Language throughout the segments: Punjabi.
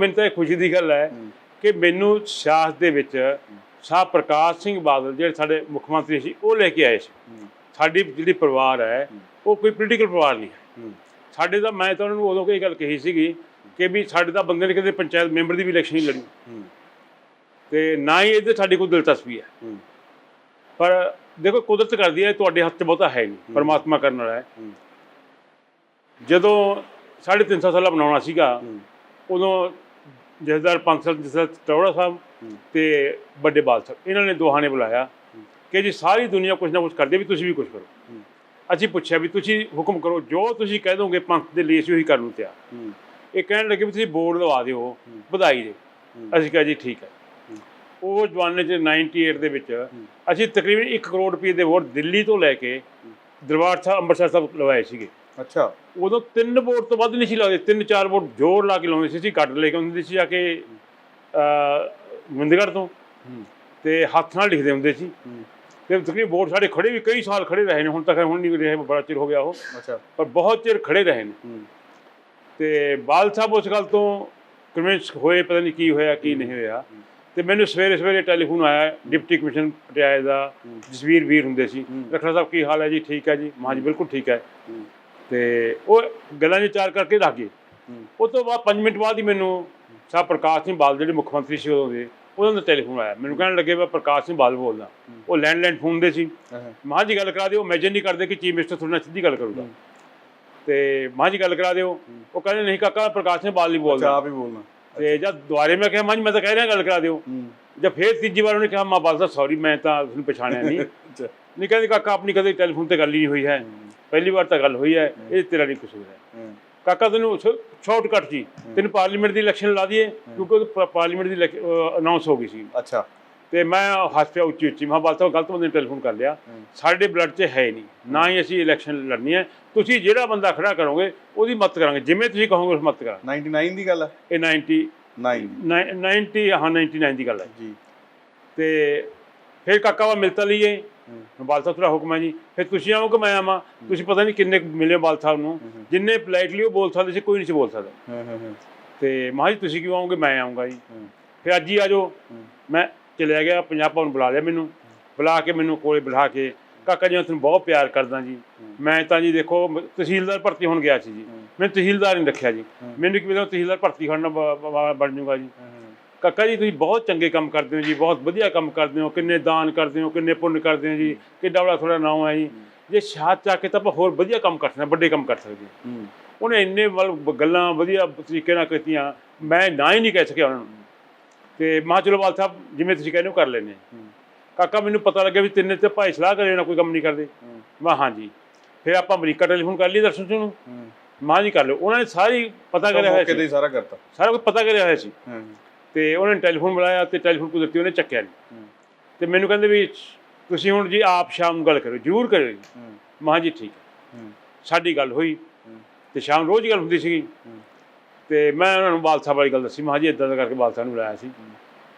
ਮੈਨੂੰ ਤਾਂ ਇਹ ਖੁਸ਼ੀ ਦੀ ਗੱਲ ਹੈ ਕਿ ਮੈਨੂੰ ਸਿਆਸਤ ਦੇ ਵਿੱਚ ਸ਼ਾਹ ਪ੍ਰਕਾਸ਼ ਸਿੰਘ ਬਾਦਲ ਜਿਹੜੇ ਸਾਡੇ ਮੁੱਖ ਮੰਤਰੀ ਸੀ ਉਹ ਲੈ ਕੇ ਆਏ ਸੀ। ਸਾਡੀ ਜਿਹੜੀ ਪਰਿਵਾਰ ਹੈ ਉਹ ਕੋਈ ਪੋਲੀਟੀਕਲ ਪਰਿਵਾਰ ਨਹੀਂ ਹੈ। ਸਾਡੇ ਦਾ ਮੈਂ ਤਾਂ ਉਹਨਾਂ ਨੂੰ ਉਦੋਂ ਇਹ ਗੱਲ ਕਹੀ ਸੀਗੀ ਕਿ ਵੀ ਸਾਡੇ ਤਾਂ ਬੰਦੇ ਨੇ ਕਦੇ ਪੰਚਾਇਤ ਮੈਂਬਰ ਦੀ ਵੀ ਇਲੈਕਸ਼ਨ ਨਹੀਂ ਲੜੀ। ਤੇ ਨਾ ਹੀ ਇਹਦੇ ਸਾਡੀ ਕੋਈ ਦਿਲਚਸਪੀ ਹੈ। ਪਰ ਦੇਖੋ ਕੁਦਰਤ ਕਰਦੀ ਹੈ ਤੁਹਾਡੇ ਹੱਥ 'ਚ ਬਹੁਤਾ ਹੈ ਨਹੀਂ ਪਰਮਾਤਮਾ ਕਰਨ ਵਾਲਾ ਹੈ। ਜਦੋਂ ਸਾਢੇ ਤਿੰਨ ਸੌ ਸਾਲਾ ਬਣਾਉਣਾ ਸੀਗਾ ਉਦੋਂ ਜਥੇਦਾਰ ਪੰਜ ਸਾਲ ਜਥੇਦਾਰ ਟੌੜਾ ਸਾਹਿਬ ਤੇ ਵੱਡੇ ਬਾਲ ਸਾਹਿਬ ਇਹਨਾਂ ਨੇ ਦੋਹਾਂ ਨੇ ਬੁਲਾਇਆ ਕਿ ਜੀ ਸਾਰੀ ਦੁਨੀਆ ਕੁਝ ਨਾ ਕੁਝ ਕਰਦੀ ਵੀ ਤੁਸੀਂ ਵੀ ਕੁਝ ਕਰੋ। ਅਸੀਂ ਪੁੱਛਿਆ ਵੀ ਤੁਸੀਂ ਹੁਕਮ ਕਰੋ ਜੋ ਤੁਸੀਂ ਕਹਿ ਦੋਗੇ ਪੰਥ ਦੇ ਲਈ ਅਸੀਂ ਉਹੀ ਕਰਨ ਨੂੰ ਤਿਆਰ। ਇਹ ਕਹਿਣ ਲੱਗੇ ਵੀ ਤੁਸੀਂ ਬੋਰਡ ਲਵਾ ਦਿਓ ਵਧਾਈ ਦੇ ਅਸੀਂ ਕਿਹਾ ਜੀ ਠੀਕ ਹੈ। ਉਹ ਜਵਾਨੇ ਚ 98 ਦੇ ਵਿੱਚ ਅਸੀਂ ਤਕਰੀਬਨ 1 ਕਰੋੜ ਰੁਪਏ ਦੇ ਵੋਟ ਦਿੱਲੀ ਤੋਂ ਲੈ ਕੇ ਦਰਬਾਰ ਸਾਹਿਬ ਅੰਮ੍ਰਿਤਸਰ ਸਾਹਿਬ ਲਵਾਏ ਸੀਗੇ। ਅੱਛਾ। ਉਦੋਂ ਤਿੰਨ ਵੋਟ ਤੋਂ ਵੱਧ ਨਹੀਂ ਸੀ ਲਾਉਂਦੇ ਤਿੰਨ ਚਾਰ ਵੋਟ ਜ਼ੋਰ ਲਾ ਕੇ ਲਾਉਂਦੇ ਸੀ ਅਸੀਂ ਕੱਢ ਲੈ ਕੇ ਆਉਂਦੇ ਸੀ ਜਾ ਕੇ ਮਿੰਦਗੜ ਤੋਂ। ਤੇ ਹੱਥ ਨਾਲ ਲਿਖਦੇ ਹੁੰਦੇ ਸੀ। ਤੇ ਤਕਰੀਬਨ ਵੋਟ ਸਾਡੇ ਖੜੇ ਵੀ ਕਈ ਸਾਲ ਖੜੇ ਰਹੇ ਨੇ ਹੁਣ ਤੱਕ ਹੁਣ ਨਹੀਂ ਰਹੇ ਬੜਾ ਚਿਰ ਹੋ ਗਿਆ ਉਹ। ਅੱਛਾ। ਪਰ ਬਹੁਤ ਚਿਰ ਖੜੇ ਰਹੇ ਨੇ। ਤੇ ਬਾਲ ਸਾਹਿਬ ਉਸ ਗੱਲ ਤੋਂ ਕਨਵਿੰਸ ਹੋਏ ਪਤਾ ਨਹੀਂ ਕੀ ਹੋਇਆ ਕੀ ਨਹੀਂ ਹੋਇਆ। ਤੇ ਮੈਨੂੰ ਸਵੇਰੇ ਸਵੇਰੇ ਟੈਲੀਫੋਨ ਆਇਆ ਡਿਪਟੀ ਕਮਿਸ਼ਨ ਪਟਿਆਲੇ ਦਾ ਜਸਵੀਰ ਵੀਰ ਹੁੰਦੇ ਸੀ। ਰਖੜਾ ਸਾਹਿਬ ਕੀ ਹਾਲ ਹੈ ਜੀ? ਠੀਕ ਹੈ ਜੀ? ਮਾਂ ਜੀ ਬਿਲਕੁਲ ਠੀਕ ਹੈ। ਤੇ ਉਹ ਗੱਲਾਂ ਜੀ ਚਾਰ ਕਰਕੇ ਰੱਖ ਗਏ। ਉਹ ਤੋਂ ਬਾਅਦ 5 ਮਿੰਟ ਬਾਅਦ ਹੀ ਮੈਨੂੰ ਸਾਹਿਬ ਪ੍ਰਕਾਸ਼ ਸਿੰਘ ਬਾਲ ਜਿਹੜੇ ਮੁੱਖ ਮੰਤਰੀ ਸੀ ਉਦੋਂ ਦੇ ਉਹਨਾਂ ਦਾ ਟੈਲੀਫੋਨ ਆਇਆ। ਮੈਨੂੰ ਕਹਿਣ ਲੱਗੇ ਮੈਂ ਪ੍ਰਕਾਸ਼ ਸਿੰਘ ਬਾਲ ਬੋਲਦਾ। ਉਹ ਲੈਂਡਲਾਈਨ ਫੋਨ ਦੇ ਸੀ। ਮਾਂ ਜੀ ਗੱਲ ਕਰਾ ਦਿਓ ਇਮੇਜਿਨ ਨਹੀਂ ਕਰਦੇ ਕਿ ਚੀਫ ਮਿਨਿਸਟਰ ਤੁਹਾਡੇ ਨਾਲ ਸਿੱਧੀ ਗੱਲ ਕਰੂਗਾ। ਤੇ ਮਾਂ ਜੀ ਗੱਲ ਕਰਾ ਦਿਓ। ਉਹ ਕਹਿੰਦੇ ਨਹੀਂ ਕਾਕਾ ਪ੍ਰਕਾਸ਼ ਸਿੰਘ ਬਾਲ ਨਹੀਂ ਬੋਲਦਾ। ਆਪ ਹੀ ਬੋਲਣਾ। ਤੇ ਜਦ ਦੁਬਾਰੇ ਮੈਂ ਕਿਹਾ ਮਾਂ ਜੀ ਮੈਂ ਤਾਂ ਕਹਿ ਰਿਹਾ ਗੱਲ ਕਰਾ ਦਿਓ। ਜਦ ਫੇਰ ਤੀਜੀ ਵਾਰ ਉਹਨੇ ਕਿਹਾ ਮਾਂ ਬਾਲ ਸਾਹਿਬ ਸੌਰੀ ਮੈਂ ਤਾਂ ਤੁਹਾਨੂੰ ਪਛਾਣਿਆ ਨਹੀਂ। ਨਹੀਂ ਕਹਿੰਦੇ ਕਾਕਾ ਆਪਣੀ ਕਦੇ ਟੈਲੀਫੋਨ ਤੇ ਗੱਲ ਹੀ ਨਹੀਂ ਹੋਈ ਹੈ। ਪਹਿਲੀ ਵਾਰ ਤਾਂ ਗੱਲ ਹੋਈ ਹੈ ਇਹ ਤੇਰਾ ਨਹੀਂ ਕਸੂਰ ਹੈ। ਕਾਕਾ ਤੈਨੂੰ ਸ਼ਾਰਟਕਟ ਜੀ ਤੈਨੂੰ ਪਾਰਲੀਮੈਂਟ ਦੀ ਇਲੈਕਸ਼ਨ ਲਾ ਦਈਏ ਕਿਉਂਕਿ ਪਾਰਲੀਮੈਂਟ ਦੀ ਅਨਾਉਂਸ ਹੋ ਗਈ ਸੀ। ਅੱਛਾ। ਤੇ ਮੈਂ ਹੱਸ ਪਿਆ ਉੱਚੀ ਉੱਚੀ ਮੈਂ ਬਾਤ ਗਲਤ ਬੰਦੇ ਨੇ ਟੈਲੀਫੋਨ ਕਰ ਲਿਆ। ਸਾਡੇ ਬਲੱਡ 'ਚ ਹੈ ਨਹੀਂ ਨਾ ਹੀ ਅਸੀਂ ਇਲੈਕਸ਼ਨ ਲੜਨੀ ਹੈ। ਤੁਸੀਂ ਜਿਹੜਾ ਬੰਦਾ ਖੜਾ ਕਰੋਗੇ ਉਹਦੀ ਮਦਦ ਕਰਾਂਗੇ। ਜਿਵੇਂ ਤੁਸੀਂ ਕਹੋਗੇ ਉਸ ਮਦਦ ਕਰਾਂਗੇ। 99 ਦੀ ਗੱਲ ਹੈ? ਇਹ 90 9 ਨai- 90 ਹਾਂ 99 ਦੀ ਗੱਲ ਹੈ। ਜੀ। ਤੇ ਫਿਰ ਕਾਕਾ ਵਾ ਮਿਲਤਾ ਲਈਏ ਬਾਲ ਸਾਹਿਬ ਦਾ ਹੁਕਮ ਹੈ ਜੀ। ਫਿਰ ਤੁਸੀਂ ਆਓ ਕਿ ਮੈਂ ਆਵਾਂ। ਤੁਸੀਂ ਪਤਾ ਨਹੀਂ ਕਿੰਨੇ ਮਿਲੇ ਬਾਲ ਸਾਹਿਬ ਨੂੰ ਜਿੰਨੇ ਪੋਲਾਈਟਲੀ ਉਹ ਬੋਲ ਸਕਦੇ ਸੀ ਕੋਈ ਨਹੀਂ ਸੀ ਬੋਲ ਸਕਦਾ। ਹਾਂ ਹਾਂ ਹਾਂ। ਤੇ ਮਾਂ ਜੀ ਤੁਸੀਂ ਕਿਉਂ ਆਓਗੇ? ਮੈਂ ਆਉਂਗਾ ਜੀ। ਫਿਰ ਅੱਜ ਹੀ ਆ ਜਾਓ। ਮੈਂ ਚਲਿਆ ਗਿਆ ਪੰਜਾਬ ਭਵਨ ਬੁਲਾ ਲਿਆ ਮੈਨੂੰ। ਬੁਲਾ ਕੇ ਮੈਨੂੰ ਕੋਲੇ ਬਿਠਾ ਕੇ ਕਾਕਾ ਜੀ ਮੈਂ ਤੁਹਾਨੂੰ ਬਹੁਤ ਪਿਆਰ ਕਰਦਾ ਜੀ। ਮੈਂ ਤਾਂ ਜੀ ਦੇਖੋ ਤਹਿਸੀਲਦਾਰ ਭਰਤੀ ਹੋਣ ਗਿਆ ਸੀ ਜੀ। ਮੈਂ ਤਹਿਸੀਲਦਾਰ ਨਹੀਂ ਰੱਖਿਆ ਜੀ। ਮੈਨੂੰ ਕੀ ਪਤਾ ਤਹਿਸੀਲਦਾਰ ਭਰਤੀ ਹੋਣ ਬਣ ਜਾਊਗਾ ਜੀ। ਕਾਕਾ ਜੀ ਤੁਸੀਂ ਬਹੁਤ ਚੰਗੇ ਕੰਮ ਕਰਦੇ ਹੋ ਜੀ ਬਹੁਤ ਵਧੀਆ ਕੰਮ ਕਰਦੇ ਹੋ ਕਿੰਨੇ ਦਾਨ ਕਰਦੇ ਹੋ ਕਿੰਨੇ ਪੁੰਨ ਕਰਦੇ ਹੋ ਜੀ ਕਿੱਡਾ ਬੜਾ ਤੁਹਾਡਾ ਨਾਮ ਹੈ ਜੀ। ਜੇ ਸ਼ਾਦ ਚਾ ਕੇ ਤਾਂ ਆਪਾਂ ਹੋਰ ਵਧੀਆ ਕੰਮ ਕਰ ਸਕਦੇ ਵੱਡੇ ਕੰਮ ਕਰ ਸਕਦੇ ਉਹਨੇ ਇੰਨੇ ਮਤਲਬ ਗੱਲਾਂ ਵਧੀਆ ਤਰੀਕੇ ਨਾਲ ਕੀਤੀਆਂ ਮੈਂ ਨਾ ਹੀ ਨਹੀਂ ਕਹਿ ਸਕਿਆ ਉਹਨਾਂ ਨੂੰ। ਤੇ ਮਾਂ ਚਲੋ ਵਾਲ ਸਾਹਿਬ ਜਿਵੇਂ ਤੁਸੀਂ ਕਹਿੰਦੇ ਹੋ ਕਰ ਲੈਨੇ ਕਾਕਾ ਮੈਨੂੰ ਪਤਾ ਲੱਗਿਆ ਵੀ ਤਿੰਨੇ ਤੇ ਭਾਈ ਸਲਾਹ ਕਰੇ ਨਾ ਕੋਈ ਕੰਮ ਨਹੀਂ ਕਰਦੇ। ਮੈਂ ਹਾਂਜੀ। ਫਿਰ ਆਪਾਂ ਅਮਰੀਕਾ ਟੈਲੀਫੋਨ ਕਰ ਲਈ ਦਰਸ਼ਨ ਸਿੰਘ ਨੂੰ। ਮਾਂ ਜੀ ਕਰ ਲਓ। ਉਹਨਾਂ ਨੇ ਸਾਰੀ ਪਤਾ ਕਰਿਆ ਹੋਇਆ ਸੀ। ਸਾਰਾ ਕਰਤਾ। ਸਾਰਾ ਕੁਝ ਪਤਾ ਕਰਿਆ ਹੋਇਆ ਸੀ। ਤੇ ਉਹਨਾਂ ਨੇ ਟੈਲੀਫੋਨ ਬੁਲਾਇਆ ਤੇ ਟੈਲੀਫੋਨ ਕੁਦਰਤੀ ਉਹਨੇ ਚੱਕਿਆ ਨਹੀਂ ਤੇ ਮੈਨੂੰ ਕਹਿੰਦੇ ਵੀ ਤੁਸੀਂ ਹੁਣ ਜੀ ਆਪ ਸ਼ਾਮ ਗੱਲ ਕਰੋ ਜ਼ਰੂਰ ਕਰਿਓ ਜੀ। ਮਾਂ ਜੀ ਠੀਕ ਸਾਡੀ ਗੱਲ ਹੋਈ। ਤੇ ਸ਼ਾਮ ਰੋਜ਼ ਗੱਲ ਹੁੰਦੀ ਸੀਗੀ। ਤੇ ਮੈਂ ਉਹਨਾਂ ਨੂੰ ਬਾਲ ਸਾਹਿਬ ਵਾਲੀ ਗੱਲ ਦੱਸੀ ਮਾਂ ਜੀ ਇਦਾਂ ਦਾ ਕਰਕੇ ਬਾਲ ਸਾਹਿਬ ਨੂੰ ਬੁਲਾਇਆ ਸੀ।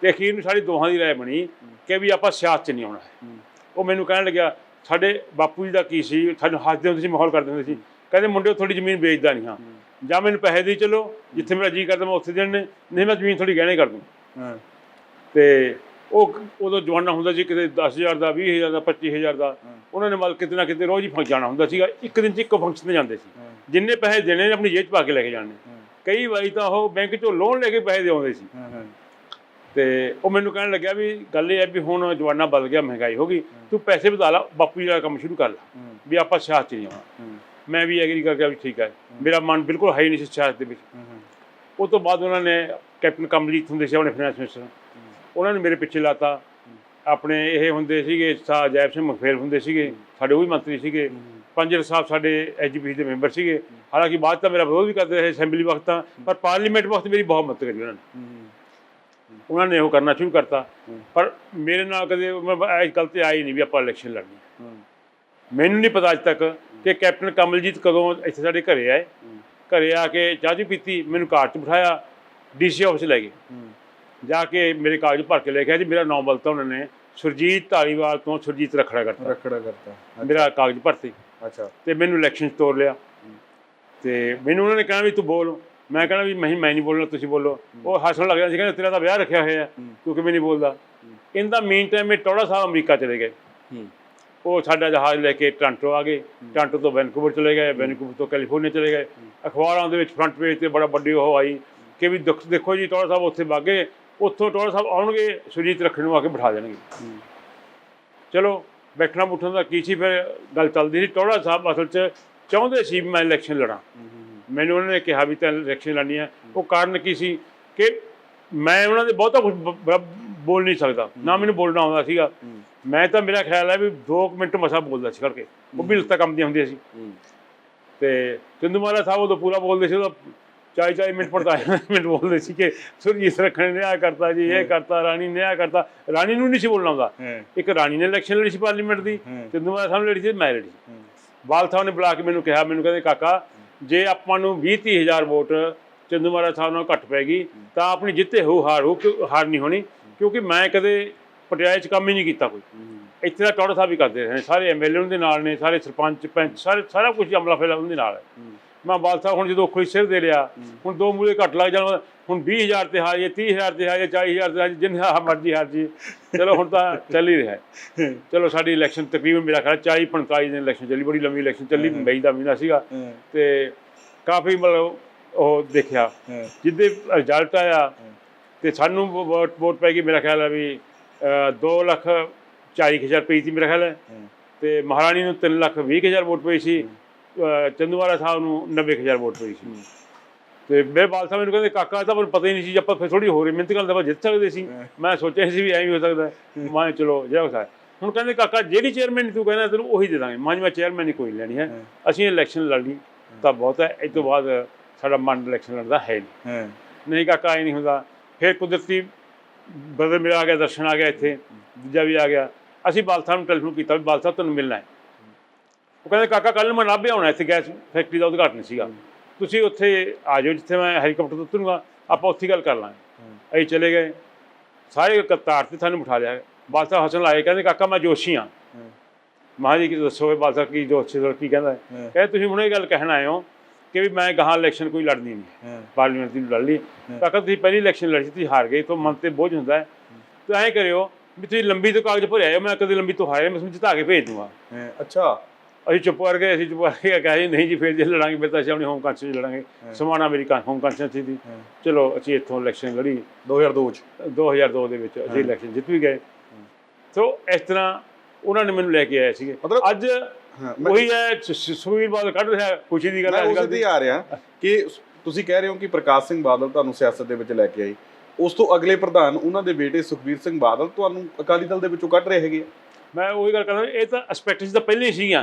ਤੇ ਅਖੀਰ ਨੂੰ ਸਾਡੀ ਦੋਹਾਂ ਦੀ ਰਾਏ ਬਣੀ ਕਿ ਵੀ ਆਪਾਂ ਸਿਆਸਤ 'ਚ ਨਹੀਂ ਆਉਣਾ ਹੈ। ਹੂੰ। ਉਹ ਮੈਨੂੰ ਕਹਿਣ ਲੱਗਿਆ ਸਾਡੇ ਬਾਪੂ ਜੀ ਦਾ ਕੀ ਸੀ? ਸਾਨੂੰ ਹੱਸਦੇ ਹੁੰਦੇ ਸੀ ਮਾਹੌਲ ਕਰਦੇ ਹੁੰਦੇ ਸੀ। ਕਹਿੰਦੇ ਮੁੰਡੇ ਥੋੜੀ ਜ਼ਮੀਨ ਵੇਚਦਾ ਨਹੀਂ ਹਾਂ। ਜਾਂ ਮੈਨੂੰ ਪੈਸੇ ਦੇ ਚਲੋ ਜਿੱਥੇ ਮੇਰਾ ਜੀ ਕਰਦਾ ਮੈਂ ਉੱਥੇ ਦੇਣ ਨੇ ਨਹੀਂ ਮੈਂ ਜ਼ਮੀਨ ਥੋੜੀ ਗਹਿਣੇ ਕਰ ਦੂੰ। ਤੇ ਉਹ ਉਦੋਂ ਜਵਾਨਾ ਹੁੰਦਾ ਸੀ ਕਿਤੇ 10000 ਦਾ 20000 ਦਾ 25000 ਦਾ ਉਹਨਾਂ ਨੇ ਮਤਲਬ ਕਿਤੇ ਨਾ ਕਿਤੇ ਰੋਜ਼ ਹੀ ਫੰਕ ਜਾਣਾ ਹੁੰਦਾ ਸੀਗਾ ਇੱਕ ਦਿਨ 'ਚ ਇੱਕ ਫੰਕਸ਼ਨ ਤੇ ਜਾਂਦੇ ਸੀ। ਜਿੰਨੇ ਪੈਸੇ ਦੇਣੇ ਨੇ ਆਪਣੀ ਜੇਬ 'ਚ ਪਾ ਕੇ ਲੈ ਕੇ ਜਾਣੇ। ਕਈ ਵਾਰੀ ਤਾਂ ਉਹ ਬੈਂਕ 'ਚੋਂ ਲੋਨ ਲੈ ਕੇ ਪੈਸੇ ਦੇ ਆਉਂਦੇ ਸੀ ਤੇ ਉਹ ਮੈਨੂੰ ਕਹਿਣ ਲੱਗਿਆ ਵੀ ਗੱਲ ਇਹ ਹੈ ਵੀ ਹੁਣ ਜਵਾਨਾ ਬਦਲ ਗਿਆ ਮਹਿੰਗਾਈ ਹੋ ਗਈ ਤੂੰ ਪੈਸੇ ਵਧਾ ਲਾ ਬਾਪੂ ਜੀ ਦਾ ਕੰਮ ਸ਼ੁਰੂ ਕਰ ਲਾ। ਵੀ ਆਪਾਂ ਸਿਆਸਤ 'ਚ ਨਹੀਂ ਆਉਣਾ। ਮੈਂ ਵੀ ਐਗਰੀ ਕਰਕੇ ਵੀ ਠੀਕ ਹੈ। ਮੇਰਾ ਮਨ ਬਿਲਕੁਲ ਹੈ ਹੀ ਨਹੀਂ ਸੀ ਸਿਆਸਤ ਦੇ ਵਿੱਚ। ਉਹ ਤੋਂ ਬਾਅਦ ਉਹਨਾਂ ਨੇ ਕੈਪਟਨ ਕਮਲਜੀਤ ਹੁੰਦੇ ਸੀ ਆਪਣੇ ਫਾਈਨੈਂਸ ਮਿਨਿਸਟਰ ਉਹਨਾਂ ਨੇ ਮੇਰੇ ਪਿੱਛੇ ਲਾਤਾ। ਆਪਣੇ ਇਹ ਹੁੰਦੇ ਸੀਗੇ ਸਾ ਜੈਬ ਸਿੰਘ ਮਖਫੇਲ ਹੁੰਦੇ ਸੀਗੇ ਸਾਡੇ ਉਹ ਵੀ ਮੰਤਰੀ ਸੀਗੇ। ਪੰਜਰ ਸਾਹਿਬ ਸਾਡੇ ਐਜੀਪੀ ਦੇ ਮੈਂਬਰ ਸੀਗੇ। ਹਾਲਾਂਕਿ ਬਾਅਦ ਤਾਂ ਮੇਰਾ ਵਿਰੋਧ ਵੀ ਕਰਦੇ ਰਹੇ ਅਸੈਂਬਲੀ ਵਕਤ ਤਾਂ ਪਰ ਪਾਰਲੀਮੈਂਟ ਵਕਤ ਮੇਰੀ ਬਹੁਤ ਮਦਦ ਕਰੀ ਉਹਨਾਂ ਨੇ। ਉਹਨਾਂ ਨੇ ਉਹ ਕਰਨਾ ਸ਼ੁਰੂ ਕਰਤਾ। ਪਰ ਮੇਰੇ ਨਾਲ ਕਦੇ ਮੈਂ ਇਸ ਗੱਲ ਤੇ ਆਈ ਨਹੀਂ ਵੀ ਆਪਾਂ ਇਲੈਕਸ਼ਨ ਲੜਨੀ। ਮੈਨੂੰ ਨਹੀਂ ਪਤਾ ਅੱਜ ਤੱਕ ਕਿ ਕੈਪਟਨ ਕਮਲਜੀਤ ਕਦੋਂ ਇੱਥੇ ਸਾਡੇ ਘਰੇ ਆਏ। ਘਰੇ ਆ ਕੇ ਚਾਹ ਪੀਤੀ ਮੈਨੂੰ ਕਾਰ 'ਚ ਬਿਠਾਇਆ ਡੀਸੀ ਆਫਿਸ ਲੈ ਗਏ। ਜਾ ਕੇ ਮੇਰੇ ਕਾਗਜ਼ ਭਰ ਕੇ ਲੈ ਕੇ ਆਏ ਜੀ ਮੇਰਾ ਨਾਮ ਬਲਤਾ ਉਹਨਾਂ ਨੇ। ਸੁਰਜੀਤ ਧਾਲੀਵਾਲ ਤੋਂ ਸੁਰਜੀਤ ਰਖੜਾ ਕਰਤਾ। ਰਖੜਾ ਕਰਤਾ। ਮੇਰਾ ਕਾਗਜ਼ ਭਰਤੇ। ਅੱਛਾ। ਤੇ ਮੈਨੂੰ ਇਲੈਕਸ਼ਨ 'ਚ ਤੋਰ ਲਿਆ। ਤੇ ਮੈਨੂੰ ਉਹਨਾਂ ਨੇ ਕਿਹਾ ਵੀ ਤੂੰ ਬੋਲ। ਮੈਂ ਕਹਿੰਦਾ ਵੀ ਮੈਂ ਮੈਂ ਨਹੀਂ ਬੋਲਣਾ ਤੁਸੀਂ ਬੋਲੋ। ਉਹ ਹੱਸਣ ਲੱਗ ਜਾਂਦਾ ਸੀ ਕਹਿੰਦਾ ਤੇਰਾ ਤਾਂ ਵਿਆਹ ਰੱਖਿਆ ਹੋਇਆ ਤੂੰ ਕਿਵੇਂ ਨਹੀਂ ਬੋਲਦਾ। ਇਨ ਦਾ ਮੀਨ ਟਾਈਮ ਇਹ ਟੋੜਾ ਸਾਹਿਬ ਅਮਰੀਕਾ ਚਲੇ ਗਏ। ਉਹ ਸਾਡਾ ਜਹਾਜ਼ ਲੈ ਕੇ ਟ੍ਰਾਂਟੋ ਆ ਗਏ। ਟ੍ਰਾਂਟੋ ਤੋਂ ਵੈਨਕੂਵਰ ਚਲੇ ਗਏ ਵੈਨਕੂਵਰ ਤੋਂ ਕੈਲੀਫੋਰਨੀਆ ਚਲੇ ਗਏ। ਅਖਬਾਰਾਂ ਦੇ ਵਿੱਚ ਫਰੰਟ ਪੇਜ ਤੇ ਬੜਾ ਵੱਡੀ ਉਹ ਆਈ ਕਿ ਵੀ ਦੁੱਖ- ਦੇਖੋ ਜੀ ਟੋੜਾ ਸਾਹਿਬ ਉੱਥੇ ਵਾਗੇ ਉੱਥੋਂ ਟੋੜਾ ਸਾਹਿਬ ਆਉਣਗੇ ਸੁਰਜੀਤ ਰੱਖਣ ਨੂੰ ਆ ਕੇ ਬਿਠਾ ਦੇਣਗੇ। ਚਲੋ ਬੈਠਣਾ ਬੁੱਠਣ ਦਾ ਕੀ ਸੀ ਫਿਰ ਗੱਲ ਚੱਲਦੀ ਸੀ। ਟੋੜਾ ਸਾਹਿਬ ਅਸਲ 'ਚ ਚਾਹੁੰਦੇ ਸੀ ਮੈਂ ਇਲੈਕਸ਼ਨ ਲੜਾਂ। ਮੈਨੂੰ ਉਹਨਾਂ ਨੇ ਕਿਹਾ ਵੀ ਤਾਂ ਇਲੈਕਸ਼ਨ ਲੜਨੀ ਹੈ। ਉਹ ਕਾਰਨ ਕੀ ਸੀ ਕਿ ਮੈਂ ਉਹਨਾਂ ਦੇ ਬਹੁਤਾ ਕੁਝ ਬੋਲ ਨਹੀਂ ਸਕਦਾ। ਨਾ ਮੈਨੂੰ ਬੋਲਣਾ ਆਉਂਦਾ ਸੀਗਾ। ਮੈਂ ਤਾਂ ਮੇਰਾ ਖਿਆਲ ਹੈ ਵੀ 2 ਮਿੰਟ ਮਸਾ ਬੋਲਦਾ ਸੀ ਕਰਕੇ। ਉਹ ਵੀ ਲੱਤਾਂ ਕੰਮਦੀਆਂ ਹੁੰਦੀਆਂ ਸੀ। ਤੇ ਚੰਦੂ ਮਹਾਰਾਜ ਸਾਹਿਬ ਉਦੋਂ ਪੂਰਾ ਬੋਲਦੇ ਸੀ ਉਹ ਚਾਈ ਚਾਈ ਮਿੰਟ ਪੜਦਾ ਮਿੰਟ ਬੋਲਦੇ ਸੀ ਕਿ ਸੁਰਜੀਤ ਰੱਖਣ ਨੇ ਆ ਕਰਤਾ ਜੀ ਇਹ ਕਰਤਾ ਰਾਣੀ ਨੇ ਆ ਕਰਤਾ। ਰਾਣੀ ਨੂੰ ਨਹੀਂ ਸੀ ਬੋਲਣਾ ਆਉਂਦਾ। ਇੱਕ ਰਾਣੀ ਨੇ ਇਲੈਕਸ਼ਨ ਲੜੀ ਸੀ ਪਾਰਲੀਮੈਂਟ ਦੀ ਚੰਦੂ ਮਹਾਰਾਜ ਸਾਹਿਬ ਨੇ ਲੜੀ ਸੀ ਮੈਂ ਲੜੀ ਸੀ। ਬਾਲ ਸਾਹਿਬ ਨੇ ਬੁਲਾ ਕੇ ਮੈਨੂੰ ਕਿਹਾ ਮੈਨੂੰ ਕਹਿੰਦੇ ਕਾਕਾ ਜੇ ਆਪਾਂ ਨੂੰ 20 30 ਹਜ਼ਾਰ ਵੋਟ ਚੰਦੂ ਮਹਾਰਾਜ ਸਾਹਿਬ ਨਾਲ ਘੱਟ ਪੈਗੀ ਤਾਂ ਆਪਣੀ ਜਿੱਤੇ ਹੋ ਹਾਰ ਹੋ ਹਾਰ ਨਹੀਂ ਹੋਣੀ? ਕਿਉਂਕਿ ਮੈਂ ਕਦੇ ਪਟਿਆਲੇ 'ਚ ਕੰਮ ਹੀ ਨਹੀਂ ਕੀਤਾ ਕੋਈ। ਇੱਥੇ ਦਾ ਟੌੜਾ ਸਾਹਿਬ ਹੀ ਕਰਦੇ ਰਹੇ ਸਾਰੇ ਐਮਐਲਏ ਉਹਦੇ ਨਾਲ ਨੇ ਸਾਰੇ ਸਰਪੰਚ ਪੰਚ ਸਾਰੇ ਸਾਰਾ ਕੁਝ ਅਮਲਾ ਫੇਲਾ ਉਹਦੇ ਨਾਲ ਹੈ। ਮੈਂ ਬਾਲ ਸਾਹਿਬ ਹੁਣ ਜਦੋਂ ਕੋਈ ਸਿਰ ਦੇ ਲਿਆ ਹੁਣ ਦੋ ਮੂਲੇ ਘੱਟ ਲੱਗ ਜਾਣ ਹੁਣ 20000 ਤੇ ਹਾਰ ਜੇ 30000 ਤੇ ਹਾਰ ਜੇ 40000 ਤੇ ਹਾਰ ਜੇ ਜਿੰਨਾ ਮਰਜ਼ੀ ਹਾਰ ਜੀ ਚਲੋ ਹੁਣ ਤਾਂ ਚੱਲ ਹੀ ਰਿਹਾ ਹੈ। ਚਲੋ ਸਾਡੀ ਇਲੈਕਸ਼ਨ ਤਕਰੀਬਨ ਮੇਰਾ ਖਿਆਲ 40 45 ਦਿਨ ਇਲੈਕਸ਼ਨ ਚੱਲੀ ਬੜੀ ਲੰਮੀ ਇਲੈਕਸ਼ਨ ਚੱਲੀ ਮਈ ਦਾ ਮਹੀਨਾ ਸੀਗਾ। ਤੇ ਕਾਫੀ ਮਤਲਬ ਉਹ ਦੇਖਿਆ। ਜਿੱਦੇ ਰਿਜ਼ਲਟ ਆਇਆ ਤੇ ਸਾਨੂੰ ਵੋਟ ਵੋਟ ਪੈ ਗਈ ਮੇਰਾ ਖਿਆਲ ਹੈ ਵੀ 2 ਲੱਖ 40 ਹਜ਼ਾਰ ਪਈ ਸੀ ਮੇਰਾ ਖਿਆਲ। ਹੈ। ਤੇ ਮਹਾਰਾਣੀ ਨੂੰ 3 ਲੱਖ 20 ਹਜ਼ਾਰ ਵੋਟ ਪਈ ਸੀ। ਚੰਦੂਵਾਲਾ ਸਾਹਿਬ ਨੂੰ 90 ਹਜ਼ਾਰ ਵੋਟ ਪਈ ਸੀ। ਤੇ ਮੇਰੇ ਬਾਲ ਸਾਹਿਬ ਮੈਨੂੰ ਕਹਿੰਦੇ ਕਾਕਾ ਇਹ ਤਾਂ ਮੈਨੂੰ ਪਤਾ ਹੀ ਨਹੀਂ ਸੀ ਆਪਾਂ ਫਿਰ ਥੋੜੀ ਹੋਰ ਮਿਹਨਤ ਕਰਦੇ ਆਪਾਂ ਜਿੱਤ ਸਕਦੇ ਸੀ। ਮੈਂ ਸੋਚਿਆ ਸੀ ਵੀ ਐਂ ਵੀ ਹੋ ਸਕਦਾ। ਮੈਂ ਚਲੋ ਜਿਹੜਾ ਹੋ। ਸਕਦਾ ਹੁਣ ਕਹਿੰਦੇ ਕਾਕਾ ਜਿਹੜੀ ਚੇਅਰਮੈਨ ਤੂੰ ਕਹਿੰਦਾ ਤੈਨੂੰ ਉਹੀ ਦੇ ਦਾਂਗੇ। ਮੈਂ ਮੈਂ ਚੇਅਰਮੈਨ ਨਹੀਂ ਕੋਈ ਲੈਣੀ ਹੈ। ਅਸੀਂ ਇਲੈਕਸ਼ਨ ਲੜਨੀ ਤਾਂ ਬਹੁਤ ਹੈ। ਇਸ ਤੋਂ ਬਾਅਦ ਸਾਡਾ ਮਨ ਇਲੈਕਸ਼ਨ ਲੜਦਾ ਹੈ ਨਹੀਂ। ਨਹੀਂ ਕਾਕਾ ਇਹ ਨਹੀਂ ਹੁੰਦਾ। ਫਿਰ ਕੁਦਰਤੀ ਬਦਲ ਮੇਰਾ ਆ ਗਿਆ ਦਰਸ਼ਨ ਆ ਗਿਆ ਇੱਥੇ ਦੂਜਾ ਵੀ ਆ ਗਿਆ। ਅਸੀਂ ਬਾਲ ਸਾਹਿਬ ਨੂੰ ਟੈਲੀਫੋਨ ਕੀਤਾ ਵੀ ਬਾਲ ਸਾਹਿਬ ਤੁਹਾਨੂੰ ਮਿਲਣਾ ਹੈ। ਉਹ ਕਹਿੰਦੇ ਕਾਕਾ ਕੱਲ ਨੂੰ ਮੈਂ ਨਾਭੇ ਆਉਣਾ ਇੱਥੇ ਗੈਸ ਫੈਕਟਰੀ ਦਾ ਉਦਘਾਟਨ ਸੀਗਾ। ਤੁਸੀਂ ਉੱਥੇ ਆ ਜਾਓ ਜਿੱਥੇ ਮੈਂ ਹੈਲੀਕਾਪਟਰ ਤੋਂ ਉਤਰੂੰਗਾ ਆਪਾਂ ਉੱਥੇ ਗੱਲ ਕਰ ਲਾਂਗੇ। ਅਸੀਂ ਚਲੇ ਗਏ। ਸਾਰੇ ਕਤਾਰ ਤੇ ਸਾਨੂੰ ਬਿਠਾ ਲਿਆ। ਬਾਲ ਸਾਹਿਬ ਹੱਸਣ ਲਾਏ ਕਹਿੰਦੇ ਕਾਕਾ ਮੈਂ ਜੋਸ਼ੀ ਹਾਂ। ਮਾਂ ਜੀ ਕੀ ਦੱਸੋ ਸਾਹਿਬ ਕੀ ਜੋਸ਼ੀ ਦਾ ਕੀ ਕਹਿੰਦਾ ਹੈ। ਕਹਿੰਦੇ ਤੁਸੀਂ ਹੁਣ ਇਹ ਗੱਲ ਕਹਿਣ ਆਏ ਹੋ ਕਿ ਵੀ ਮੈਂ ਗਾਹਾਂ ਇਲੈਕਸ਼ਨ ਕੋਈ ਲੜਨੀ ਨਹੀਂ ਪਾਰਲੀਮੈਂਟ ਦੀ ਲੜ ਲਈ। ਕਾਕਾ ਤੁਸੀਂ ਪਹਿਲੀ ਇਲੈਕਸ਼ਨ ਲੜੀ ਸੀ ਤੁਸੀਂ ਹਾਰ ਗਏ ਤਾਂ ਮਨ ਤੇ ਬੋਝ ਹੁੰਦਾ ਹੈ। ਤੇ ਐਂ ਕਰਿਓ ਵੀ ਤੁਸੀਂ ਲੰਬੀ ਤੋਂ ਕਾਗਜ਼ ਭਰਿਆ ਆਇਓ ਮੈਂ ਕਦੇ ਲੰਬੀ ਤੋਂ ਹਾਰੇ ਮੈਂ ਜਿਤਾ ਕੇ ਭੇਜ ਦੂੰਗਾ। ਅੱਛਾ। ਅਸੀਂ ਚੁੱਪ ਕਰ ਗਏ ਅਸੀਂ ਚੁੱਪ ਕਰਕੇ ਕਹੇ ਨਹੀਂ ਜੀ ਫਿਰ ਜੇ ਲੜਾਂਗੇ ਫਿਰ ਤਾਂ ਅਸੀਂ ਆਪਣੀ ਹੋਮ ਲੜਾਂਗੇ। ਸਮਾਣਾ ਮੇਰੀ ਹੋਮ ਕਾਂਸਟੀਟਿਊਸ਼ਨ ਸੀ ਚਲੋ ਅਸੀਂ ਇੱਥੋਂ ਇਲੈਕਸ਼ਨ ਲੜੀ। 2002 ਚ। 2002 ਦੇ ਵਿੱਚ ਅਸੀਂ ਇਲੈਕਸ਼ਨ ਜਿੱਤ ਵੀ ਗਏ। ਸੋ ਇਸ ਤਰ੍ਹਾਂ ਉਹਨਾਂ ਨੇ ਮੈਨੂੰ ਲੈ ਕੇ ਆਏ ਸੀਗੇ। ਅੱਜ ਉਹੀ ਹੈ ਸ- ਸ- ਸੁਖਬੀਰ ਬਾਦਲ ਕੱਢ ਰਿਹਾ ਖੁਸ਼ੀ ਦੀ ਗੱਲ ਹੈ ਅੱਜ ਉਸ ਕੱਲ੍ਹ। ਆ ਰਿਹਾ ਕਿ ਤੁਸੀਂ ਕਹਿ ਰਹੇ ਹੋ ਕਿ ਪ੍ਰਕਾਸ਼ ਸਿੰਘ ਬਾਦਲ ਤੁਹਾਨੂੰ ਸਿਆਸਤ ਦੇ ਵਿੱਚ ਲੈ ਕੇ ਆਈ ਉਸ ਤੋਂ ਅਗਲੇ ਪ੍ਰਧਾਨ ਉਹਨਾਂ ਦੇ ਬੇਟੇ ਸੁਖਬੀਰ ਸਿੰਘ ਬਾਦਲ ਤੁਹਾਨੂੰ ਅਕਾਲੀ ਦਲ ਦੇ ਵਿੱਚੋਂ ਕੱਢ ਰਹੇ ਹੈਗੇ। ਮੈਂ ਉਹੀ ਗੱਲ ਕਰਦਾ ਇਹ ਤਾਂ ਐਸਪੈਕਟੇਸ਼ਨ ਤਾਂ ਪਹਿਲਾਂ ਹੀ ਸੀਗੀਆਂ